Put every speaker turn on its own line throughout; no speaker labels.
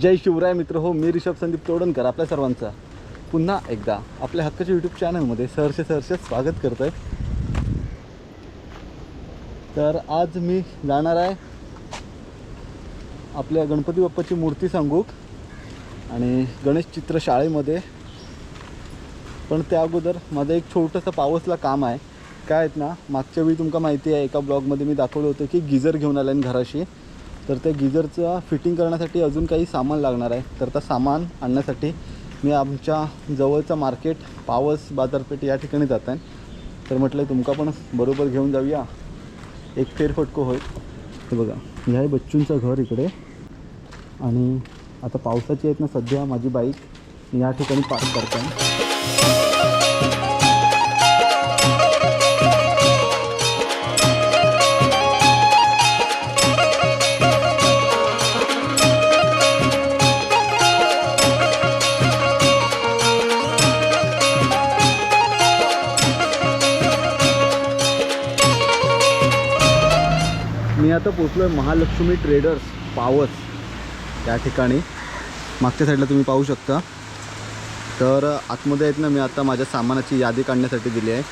जय शिवराय मित्र हो मी ऋषभ संदीप तोडणकर आपल्या सर्वांचा. पुन्हा एकदा आपल्या हक्काच्या यूट्यूब चॅनलमध्ये सहर्ष सहर्ष स्वागत करतो आहे तर आज मी जाणार आहे आपल्या गणपती बाप्पाची मूर्ती सांगू आणि गणेश चित्र शाळेमध्ये. पण त्या अगोदर माझं एक छोटंसं पावसला काम आहे. काय आहेत ना मागच्या वेळी तुमका माहिती आहे एका ब्लॉगमध्ये मी दाखवलं होतं की गिझर घेऊन आलं आहे घराशी. तर त्या गिझरचं फिटिंग करण्यासाठी अजून काही सामान लागणार आहे. तर त्या सामान आणण्यासाठी मी आमच्या जवळचं मार्केट पावस बाजारपेठ या ठिकाणी जात आहे. तर म्हटलं तुमका पण बरोबर घेऊन जाऊया. एक फेरफटको होईल. हे बघा ह्या आहे बच्चूंचं घर इकडे. आणि आता पावसाची आहेत ना सध्या माझी बाईक. या ठिकाणी पार्क करताय. मी आता पोचलो आहे महालक्ष्मी ट्रेडर्स पावस त्या ठिकाणी. मागच्या साईडला तुम्ही पाहू शकता. तर आतमध्ये आहेत ना मी आता माझ्या सामानाची यादी काढण्यासाठी दिली आहे.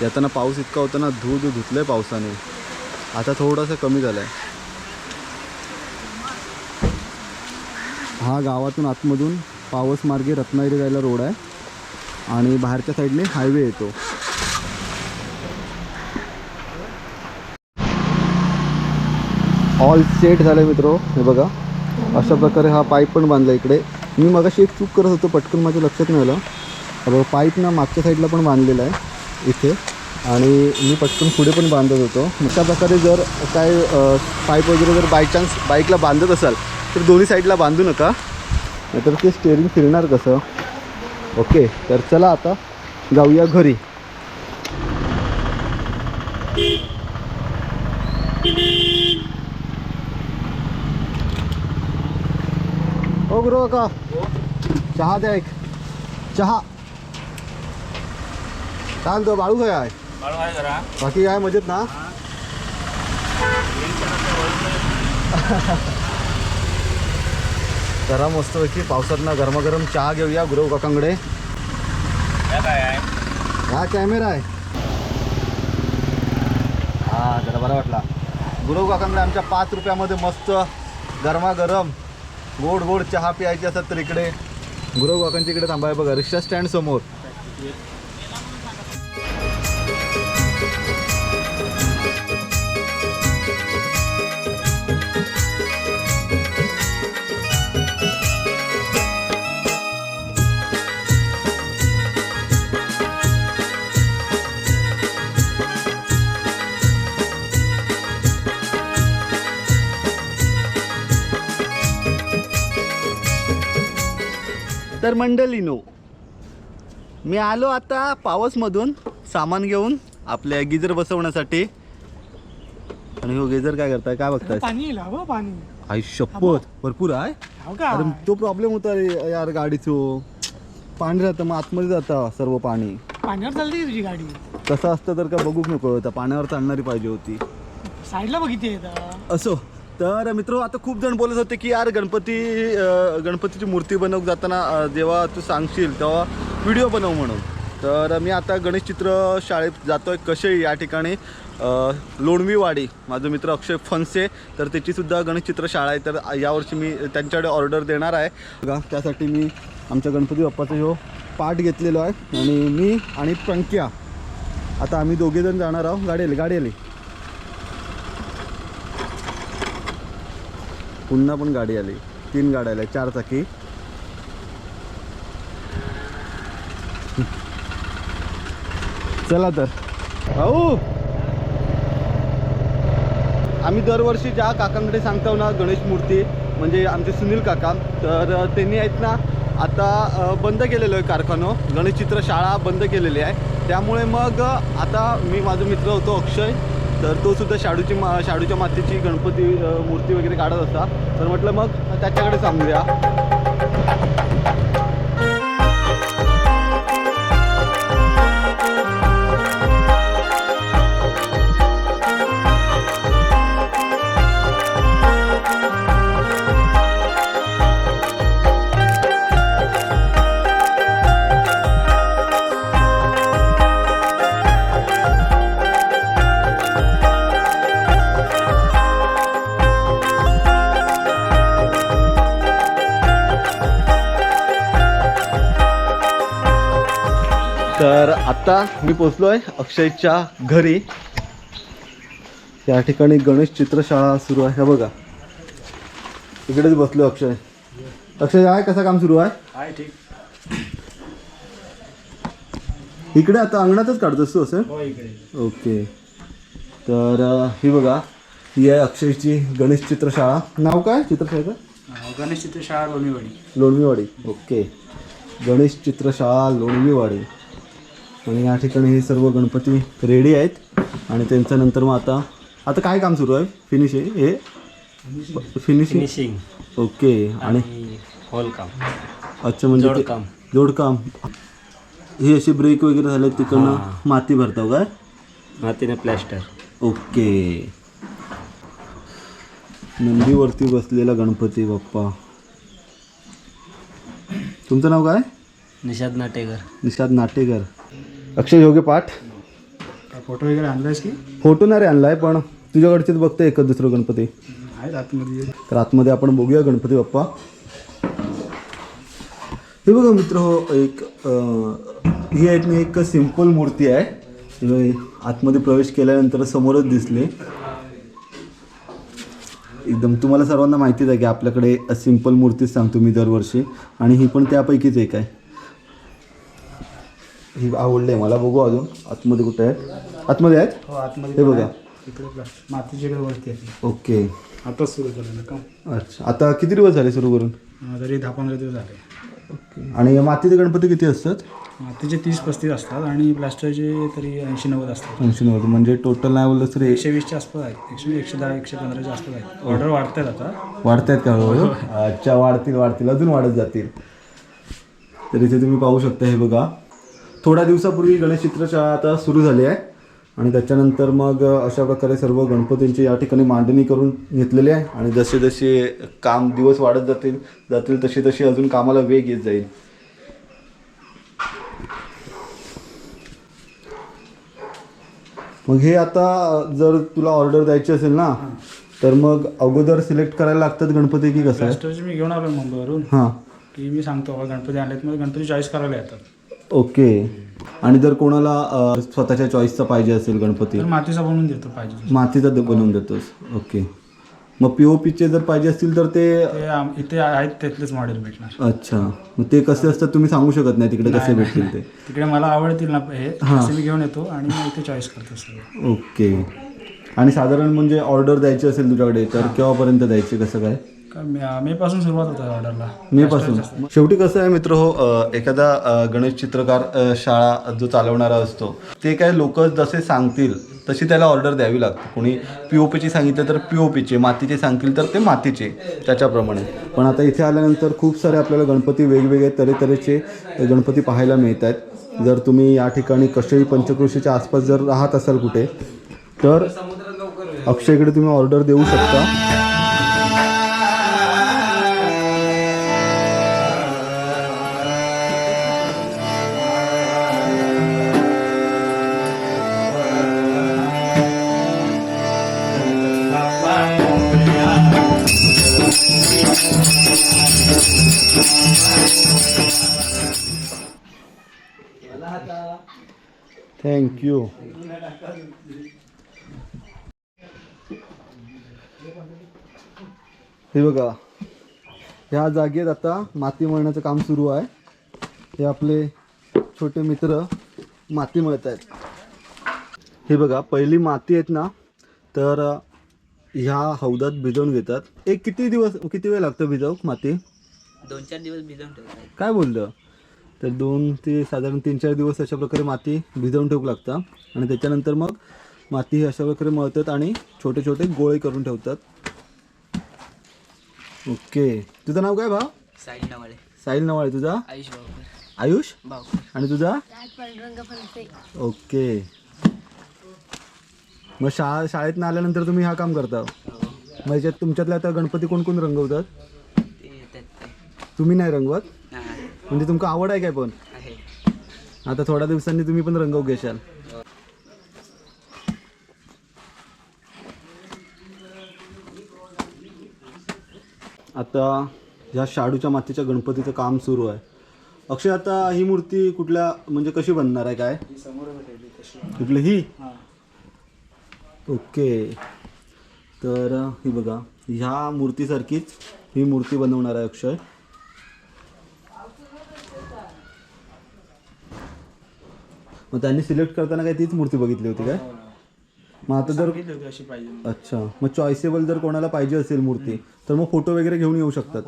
येताना पाऊस इतका होता ना धू धू धुतलं आहे पावसाने. आता थोडंसं कमी झालं आहे हा गावातून आतमधून पावस मार्गे रत्नागिरी जायला रोड आहे. आणि बाहेरच्या साईडने हायवे येतो. ऑल सेट झालं आहे मित्र. हे बघा. अशा प्रकारे हा पाईप पण बांधला इकडे. मी मगाशी एक चूक करत होतो पटकन माझ्या लक्षात नाही आलं. बघा पाईप ना मागच्या साईडला पण बांधलेला आहे इथे. आणि मी पटकन पुढे पण बांधत होतो. अशा प्रकारे जर काय पाईप वगैरे जर बाय चान्स बाईकला बांधत असाल तर दोन्ही साईडला बांधू नका. नाहीतर ते स्टेअरिंग फिरणार कसं? ओके तर चला आता जाऊया घरी. ओ गुरु का? चहा द्या एक. चहा. काय म्हणतो बाळू काय आहे बाकी काय मजेत ना? जरा मस्तपैकी पावसात ना गरमागरम चहा घेऊया गुरव काकांकडे. हा कॅमेरा आहे. हा जरा बरा वाटला. गुरव काकांकडे आमच्या पाच रुपयामध्ये मस्त गरमागरम गोड गोड चहा प्यायची असतात तर इकडे गुरव काकांच्या इकडे थांबाय बघा. रिक्षा स्टँड समोर. तर मंडळीनो मी आलो आता पावसमधून सामान घेऊन आपल्या गिजर बसवण्यासाठी. आणि हो गिजर काय करताय? काय बघताय?
पाणी येईल हवं पाणी.
आई शपथ. भरपूर आहे.
हो का?
अरे तो प्रॉब्लेम होता रे यार गाडीचो. पाणी राहतं मग आतमध्ये जातं सर्व पाणी.
पाण्यावर चालते तुझी गाडी.
कसं असतं तर का बघूच नको. होतं पाण्यावर चालणारी पाहिजे होती.
साईडला बघितली
असो. तर मित्र आता खूप जण बोलत होते की यार गणपती गणपतीची मूर्ती बनवू जाताना जेव्हा तू सांगशील तेव्हा व्हिडिओ बनव म्हणून. तर मी आता गणेश चित्र शाळेत जातो आहे कसे या ठिकाणी? लोणवीवाडी माझा मित्र अक्षय फनसे तर त्याचीसुद्धा गणेश चित्र शाळा आहे. तर यावर्षी मी त्यांच्याकडे ऑर्डर देणार आहे. बघा त्यासाठी मी आमच्या गणपती बाप्पाचा जो पाठ घेतलेलो आहे. आणि मी आणि प्रंक्या आता आम्ही दोघेजण जाणार आहोत गाडी आली गाडी आली पुन्हा पण गाडी आली. तीन गाड्या आल्या चार चाकी. चला तर. भाऊ! आम्ही दरवर्षी ज्या काकांकडे सांगतो ना गणेश मूर्ती म्हणजे आमचे सुनील काका तर त्यांनी आहेत ना आता बंद केलेलं आहे कारखानो. गणेश चित्र शाळा बंद केलेली आहे. त्यामुळे मग आता मी माझा मित्र होतो अक्षय. तर तो सुद्धा शाडूची मा शाडूच्या मातीची गणपती मूर्ती वगैरे काढत असता. तर म्हटलं मग त्याच्याकडे सांगूया. आता मी पोचलो आहे अक्षयच्या घरी. या ठिकाणी गणेश चित्रशाळा सुरू आहे. बघा. इकडेच बसलो अक्षय. अक्षय काय कसं काम सुरू आहे?
आहे ठीक.
इकडे आता अंगणातच काढतोस तू असं?
हो
ओके. तर ही बघा. ही आहे अक्षयची गणेश चित्रशाळा. नाव काय चित्रशाळेचं?
गणेश चित्रशाळा लोणीवाडी.
लोणवीवाडी ओके. गणेश चित्रशाळा लोणवीवाडी आणि या ठिकाणी हे सर्व गणपती रेडी आहेत. आणि त्यांच्या नंतर मग आता आता काय काम सुरू आहे? फिनिशिंग हे? फिनिशिंग
फिनिशिंग
ओके आणि
हॉल काम.
अच्छा म्हणजे
जोडकाम.
जोडकाम हे असे ब्रेक वगैरे झाले तिकडनं माती भरताव काय?
मातीने प्लॅस्टर
ओके नंदीवरती बसलेला गणपती बाप्पा. तुमचं नाव काय?
निषाद नाटेकर.
निषाद नाटेकर. अक्षय योग्य पाठ?
फोटो वगैरे आणलायस की?
फोटो नाही रे आणलाय पण तुझ्याकडचेच बघते एकच दुसरं गणपती.
आहेत आतमध्ये
तर आतमध्ये आपण बघूया गणपती बाप्पा. हे बघा मित्र हो एक ही आहेत ना एक सिंपल मूर्ती आहे. आतमध्ये प्रवेश केल्यानंतर समोरच दिसले. एकदम तुम्हाला सर्वांना माहितीच आहे की आपल्याकडे सिंपल मूर्तीच सांगतो मी दरवर्षी. आणि ही पण त्यापैकीच एक आहे. ही आवडली आहे. मला बघू अजून. आतमध्ये कुठे आहेत? आतमध्ये आहेत?
हो आतमध्ये
हे बघा.
इकडे मातीच्या इकडे वरती आहे.
ओके.
आताच सुरू ना का
अच्छा. आता किती दिवस झाले सुरू करून?
अं, तरी दहा पंधरा दिवस झाले.
ओके. आणि मातीचे गणपती किती असतात?
मातीचे तीस पस्तीस असतात आणि प्लास्टरचे तरी ऐंशी नव्वद असतात.
ऐंशी नव्वद. म्हणजे टोटल नाही बोललं तरी
एकशे वीसच्या आसपास आहेत. एकशे एकशे दहा एकशे पंधराच्या आसपास आहेत. ऑर्डर वाढतात आता.
वाढत आहेत का हळूहळू अच्छा वाढतील वाढतील. अजून वाढत जातील. तर इथे तुम्ही पाहू शकता हे बघा. थोड्या दिवसापूर्वी गणेश चित्रशाळा आता सुरू झाली आहे. आणि त्याच्यानंतर मग अशा प्रकारे सर्व गणपतींची या ठिकाणी मांडणी करून घेतलेली आहे. आणि जसे जसे काम दिवस वाढत जातील जातील तशी तशी अजून कामाला वेग येत जाईल. मग हे आता जर तुला ऑर्डर द्यायची असेल ना तर मग अगोदर सिलेक्ट करायला लागतात गणपती की कसं
मी घेऊन आलो मुंबईवरून
हां.
की मी सांगतो गणपती आणलेत मला गणपती चॉईस करायला येतात.
ओके. आणि जर कोणाला अ, स्वतःच्या चॉईसचा पाहिजे असेल गणपती?
तर मातीचा बनवून देतो पाहिजे.
मातीचा द- बनवून देतोस. ओके. मग पी ओ पीचे जर पाहिजे असतील तर ते
ते आम- इथे आहेत त्यातलेच मॉडेल भेटणार.
अच्छा. मग ते कसे असतात तुम्ही सांगू शकत नाही तिकडे कसे भेटतील ते.
तिकडे मला आवडतील ना हे. मी घेऊन येतो आणि मग इथे चॉईस करतो सगळं.
ओके. आणि साधारण म्हणजे ऑर्डर द्यायची असेल तुझ्याकडे तर केव्हापर्यंत द्यायची कसं काय?
मे मे पासून सुरुवात होतं ऑर्डरला
मे पासून. शेवटी कसं आहे मित्र हो अ, एखादा अ, गणेश चित्रकार अ, शाळा जो चालवणारा असतो ते काय लोक जसे सांगतील तशी त्याला ऑर्डर द्यावी लागते. कोणी पी ओ पीची सांगितलं तर पी ओ पीचे मातीचे सांगतील तर ते मातीचे त्याच्याप्रमाणे. पण आता इथे आल्यानंतर खूप सारे आपल्याला गणपती वेगवेगळे तऱ्हेतऱ्हेचे गणपती पाहायला मिळत आहेत जर तुम्ही या ठिकाणी कशेळी पंचक्रोशीच्या आसपास जर राहत असाल कुठे तर अक्षयकडे तुम्ही ऑर्डर देऊ शकता. थँक्यू हे बघा ह्या जागेत आता माती मळण्याचं काम सुरू आहे. हे आपले छोटे मित्र माती मळत आहेत हे बघा पहिली माती आहेत ना तर ह्या हौदात भिजवून घेतात. एक किती दिवस किती वेळ लागतं भिजव माती?
दोन चार दिवस भिजवून ठेवतात
काय बोललं? तर दोन ते साधारण तीन चार दिवस अशा प्रकारे माती भिजवून ठेवू लागतं. आणि त्याच्यानंतर मग माती ही अशा प्रकारे मळतात आणि छोटे छोटे गोळे करून ठेवतात. ओके. तुझं नाव काय भाव
साईल नवाळे.
साहिल नवाळे. तुझा?
आयुष भाऊकर.
आयुष?
भाऊकर.
आणि तुझा? ओके. मग शाळा शाळेतनं आल्यानंतर तुम्ही हा काम करता? मग याच्यात तुमच्यातले आता गणपती कोण कोण रंगवतात?
ते येतात ते.
तुम्ही नाही रंगवत?
नाही
म्हणजे तुमका आवड आहे काय पण?
आहे.
आता थोड्या दिवसांनी तुम्ही पण रंगवू घेशाल. आता ह्या शाडूच्या मातीच्या गणपतीचं काम सुरू आहे. अक्षय आता ही मूर्ती कुठल्या म्हणजे कशी बनणार आहे काय? कुठली? ही?
हां.
ओके. तर ही बघा ह्या मूर्तीसारखीच ही मूर्ती बनवणार आहे अक्षय. मग त्यांनी सिलेक्ट करताना काय तीच मूर्ती बघितली होती काय? मग आता जर
अशी पाहिजे.
अच्छा. मग चॉईसेबल जर कोणाला पाहिजे असेल मूर्ती तर मग फोटो वगैरे घेऊन येऊ शकतात.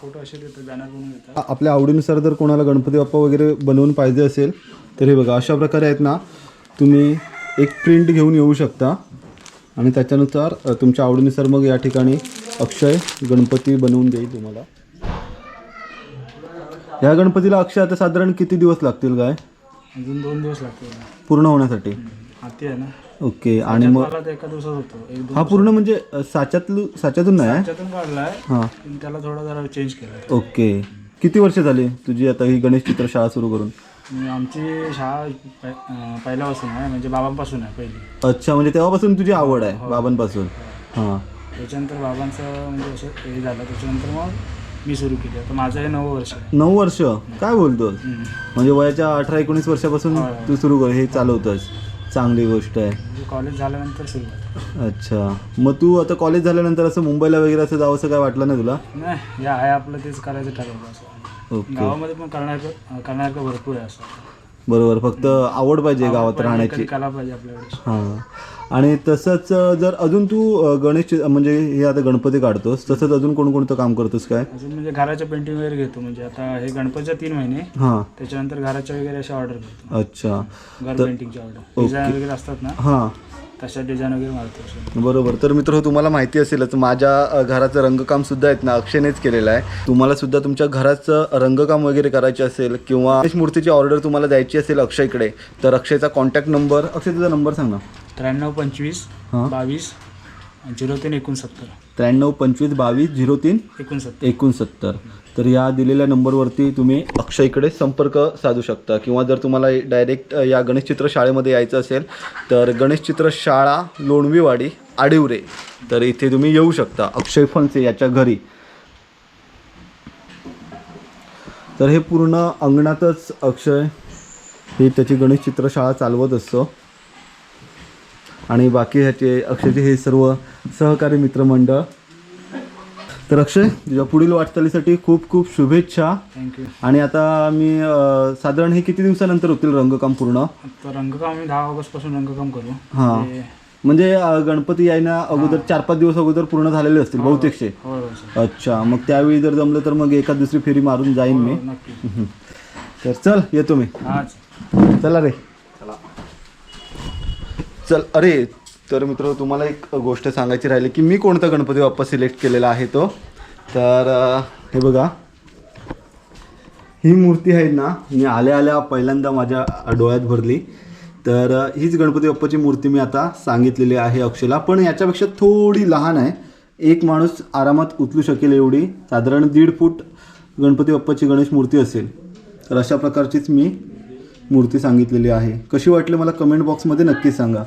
फोटो असे देतात.
आपल्या आवडीनुसार जर कोणाला गणपती बाप्पा वगैरे बनवून पाहिजे असेल तर हे बघा अशा प्रकारे आहेत ना तुम्ही एक प्रिंट घेऊन येऊ शकता. आणि त्याच्यानुसार तुमच्या आवडीनुसार मग या ठिकाणी अक्षय गणपती बनवून देईल तुम्हाला. या गणपतीला अक्षय आता साधारण किती दिवस लागतील काय
अजून दोन दिवस लागतील.
पूर्ण होण्यासाठी?
हाती आहे ना.
ओके आणि मग
मला तर एका दिवसात होतो. एक दोन
हा पूर्ण म्हणजे अ, साच्यातलं साच्यातून नाही आहे?
त्याच्यातून काढलाय
हां.
पण त्याला थोडा जरा चेंज
ओके. किती वर्ष झाली तुझी आता ही गणेश चित्र शाळा सुरू करून?
आमची शाळा पहि- पहिल्यापासून आहे म्हणजे बाबांपासून आहे पहिली.
अच्छा म्हणजे तेव्हापासून तुझी आवड आहे बाबांपासून. हां.
त्याच्यानंतर बाबांचं म्हणजे असं हे झालं त्याच्यानंतर मग मी सुरू केली. आता माझं हे नवं वर्ष आहे.
नऊ वर्ष? काय बोलतोस?
हम्म.
म्हणजे वयाच्या अठरा एकोणीस वर्षापासून तू सुरू कर हे चालवतोस. चांगली गोष्ट आहे.
म्हणजे कॉलेज झाल्यानंतर सुरुवात
अच्छा. मग तू आता कॉलेज झाल्यानंतर असं मुंबईला वगैरे असं जावं असं काय वाटलं नाही तुला?
नाही हे आहे आपलं तेच करायचं ठरवलं असं.
ओके.
गावामध्ये पण करण्यासारखं करण्यासारखं भरपूर आहे असं.
बरोबर फक्त आवड पाहिजे गावात राहण्याची.
कला पाहिजे आपल्याकडे.
हां. आणि तसंच अं, जर अजून तू अं, गणेश म्हणजे हे आता गणपती काढतोस तसंच अजून कोणकोणतं काम करतोस काय?
अजून म्हणजे घराच्या पेंटिंग वगैरे घेतो म्हणजे आता हे गणपतीच्या तीन महिने
हां.
त्याच्यानंतर घराच्या वगैरे अशा ऑर्डर करतो.
अच्छा.
घर पेंटिंगची ऑर्डर डिझाईन वगैरे असतात ना?
हां.
तशा डिझाईन वगैरे मारतो.
बरोबर. तर मित्र तुम्हाला माहिती असेलच माझ्या अ, घराचं रंगकाम सुद्धा आहेत ना अक्षयनेच केलेलं आहे. तुम्हाला सुद्धा तुमच्या घराचं रंगकाम वगैरे करायचे असेल किंवा गणेश मूर्तीची ऑर्डर तुम्हाला द्यायची असेल अक्षयकडे तर अक्षयचा कॉन्टॅक्ट नंबर अक्षय तुझा नंबर सांग ना.
त्र्याण्णव पंचवीस
हां.
बावीस झिरो तीन एकोणसत्तर.
त्र्याण्णव पंचवीस बावीस झिरो तीन
एकोणसत्तर.
एकोणसत्तर. तर या दिलेल्या नंबरवरती तुम्ही अक्षयकडे संपर्क साधू शकता. किंवा जर तुम्हाला डायरेक्ट या गणेश चित्र शाळेमध्ये यायचं असेल तर गणेश चित्र शाळा लोणवीवाडी आडिवरे. तर इथे तुम्ही येऊ शकता. अक्षय फणसे याच्या घरी. तर हे पूर्ण अंगणातच अक्षय हे त्याची गणेश चित्र शाळा चालवत असतो. आणि बाकी ह्याचे अक्षयचे हे सर्व सहकारी मित्रमंडळ तर अक्षय तुझ्या पुढील वाटचालीसाठी खूप खूप शुभेच्छा.
थँक्यू
आणि आता मी साधारण हे किती दिवसानंतर होतील रंगकाम पूर्ण?
आता रंगकाम आम्ही दहा ऑगस्टपासून रंगकाम करू.
हां.
ते-
म्हणजे अ, गणपती यायना अगोदर चार पाच दिवस अगोदर पूर्ण झालेले असतील बहुतेकशे.
हो हो सर.
अच्छा मग त्यावेळी जर जमलं तर मग एका दुसरी फेरी मारून जाईन मी.
हो, नक्की.
हम्म. तर चल येतो मी. चला. रे. चल अरे तर मित्र तुम्हाला एक गोष्ट सांगायची राहिली की मी कोणता गणपती बाप्पा सिलेक्ट केलेला आहे तो? तर हे बघा. ही मूर्ती आहे ना मी आल्या आल्या पहिल्यांदा माझ्या डोळ्यात भरली. तर हीच गणपती बाप्पाची मूर्ती मी आता सांगितलेली आहे अक्षयला. पण याच्यापेक्षा थोडी लहान आहे. एक माणूस आरामात उचलू शकेल एवढी. साधारण दीड फूट गणपती बाप्पाची गणेश मूर्ती असेल. तर अशा प्रकारचीच मी मूर्ती सांगितलेली आहे. कशी वाटली मला कमेंट बॉक्समध्ये नक्कीच सांगा.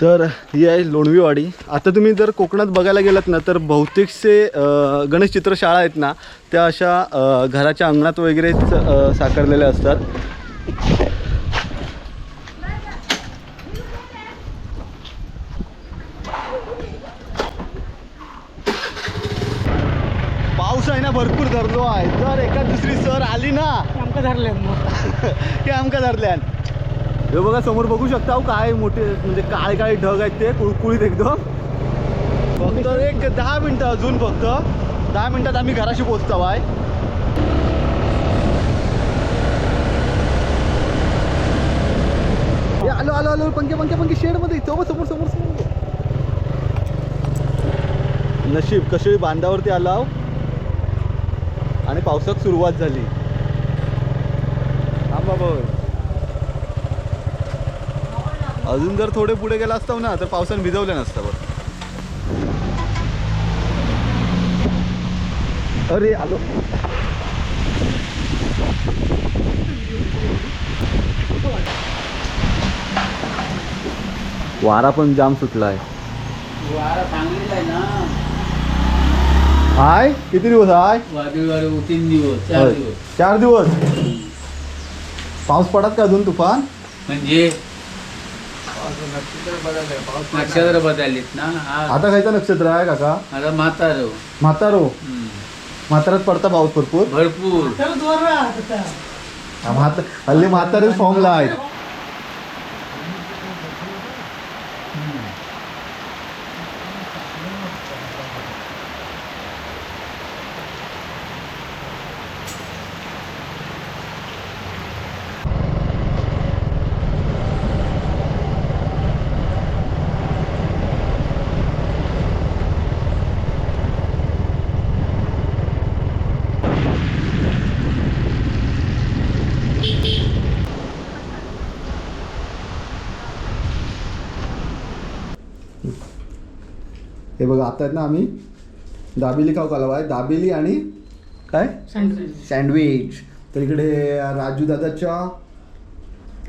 तर ही आहे लोणवीवाडी. आता तुम्ही जर कोकणात बघायला गेलात ना तर बहुतेकसे गणेश चित्रशाळा आहेत ना त्या अशा घराच्या अंगणात वगैरेच साकारलेल्या असतात. पाऊस आहे ना भरपूर धरलो आहे. जर एका दुसरी सर आली ना
आमका धरले
की आमका धरल्यान हे बघा समोर बघू शकता काय मोठे म्हणजे काळे काळे ढग आहेत ते कुळकुळीत एकदम. फक्त एक दहा मिनटं अजून फक्त. दहा मिनटात आम्ही घराशी पोचतो आहे आलो आलो आलो पंखे पंखे पंखे शेडमध्ये समोर हो, समोर समोर समोर. नशीब कशी बांधावरती आला हो. आणि पावसात सुरुवात झाली. थांबा बाबा अजून जर थोडे पुढे गेला असतो ना तर पावसाने भिजवलं नसतं बरं अरे आलो. वारा पण जाम सुटला आहे हाय किती दिवस हाय?
तीन दिवस चार. दिवस.
चार दिवस? पाऊस पडत का अजून तुफान?
म्हणजे नक्षत्र बदललीत ना? हा.
आता खायचं नक्षत्र आहे काका.
आता म्हातार.
म्हातारो. म्हाताऱ्यात पडता पाऊस भरपूर.
भरपूर.
हा, म्हात हल्ली म्हातारे फॉर्मला आहेत. हे बघा आता आहेत ना आम्ही दाबेली खाऊ कालवा आहे दाबेली आणि काय? सँडविच तर इकडे राजू दादाच्या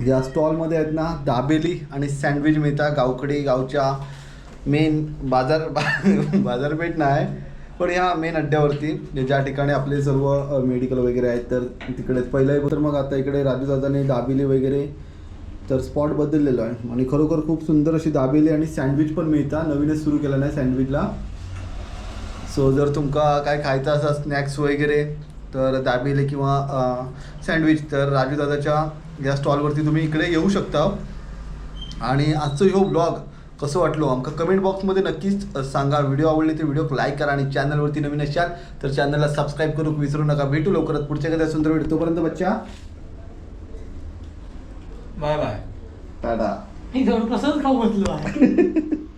या स्टॉलमध्ये आहेत ना दाबेली आणि सँडविच मिळतात गावकडे गावच्या मेन बाजार बा- बाजारपेठ नाही पण ह्या मेन अड्ड्यावरती ज्या ठिकाणी आपले सर्व मेडिकल वगैरे आहेत तर तिकडे पहिलं तर मग आता इकडे राजू दादाने दाबेली वगैरे तर स्पॉट बदललेलो आहे. आणि खरोखर खूप सुंदर अशी दाबेली आणि सँडविच पण मिळतात नवीनच सुरू केलं नाही सँडविचला सो जर तुमका काय खायचं असं स्नॅक्स वगैरे तर दाबेले किंवा सँडविच तर राजू दादाच्या या स्टॉलवरती तुम्ही इकडे येऊ शकता. आणि आजचं ह्यो ब्लॉग कसं वाटलो आमका कमेंट बॉक्समध्ये नक्कीच सांगा. व्हिडिओ आवडले तर व्हिडिओ लाईक करा आणि चॅनलवरती नवीन असाल तर चॅनलला सबस्क्राईब करू विसरू नका. भेटू लवकरात पुढच्या कदा सुंदर व्हिडिओ तोपर्यंत बच्चा.
Bye bye.
टाटा.
मी जाऊन कसंच खाऊ बसलो आहे.